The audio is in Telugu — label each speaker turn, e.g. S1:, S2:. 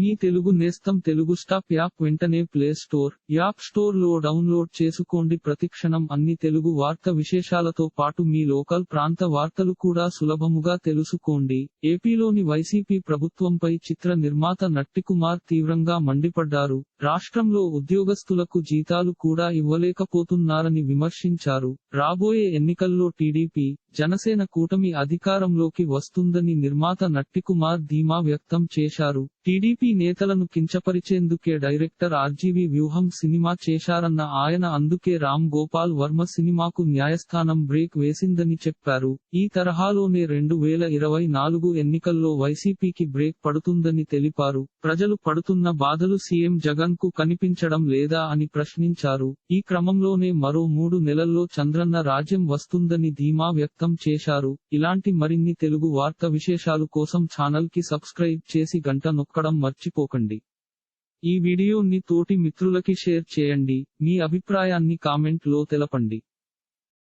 S1: మీ తెలుగు నేస్తం తెలుగు స్టాప్ యాప్ వెంటనే ప్లే స్టోర్ యాప్ స్టోర్లో డౌన్లోడ్ చేసుకోండి. ప్రతిక్షణం అన్ని తెలుగు వార్త విశేషాలతో పాటు మీ లోకల్ ప్రాంత వార్తలు కూడా సులభముగా తెలుసుకోండి. ఏపీలోని వైసీపీ ప్రభుత్వంపై చిత్ర నిర్మాత నట్టికుమార్ తీవ్రంగా మండిపడ్డారు. రాష్ట్రంలో ఉద్యోగస్తులకు జీతాలు కూడా ఇవ్వలేకపోతున్నారని విమర్శించారు. రాబోయే ఎన్నికల్లో టీడీపీ జనసేన కూటమి అధికారంలోకి వస్తుందని నిర్మాత నట్టికుమార్ ధీమా వ్యక్తం చేశారు. టీడీపీ నేతలను కించపరిచేందుకే డైరెక్టర్ ఆర్జీవి వ్యూహం సినిమా చేశారన్న ఆయన అందుకే రామ్ గోపాల్ వర్మ సినిమాకు న్యాయస్థానం బ్రేక్ వేసిందని చెప్పారు. ఈ తరహాలోనే రెండు వేల ఇరవై నాలుగు ఎన్నికల్లో వైసీపీకి బ్రేక్ పడుతుందని తెలిపారు. ప్రజలు పడుతున్న బాధలు సీఎం జగన్ కు కనిపించడం లేదా అని ప్రశ్నించారు. ఈ క్రమంలోనే మరో మూడు నెలల్లో చంద్రన్న రాజ్యం వస్తుందని ధీమా వ్యక్తం చేశారు. ఇలాంటి మరిన్ని తెలుగు వార్త విశేషాలు కోసం ఛానల్కి సబ్స్క్రైబ్ చేసి గంట నొక్కడం మర్చిపోకండి. ఈ వీడియోని తోటి మిత్రులకి షేర్ చేయండి. మీ అభిప్రాయాన్ని కామెంట్లో తెలపండి.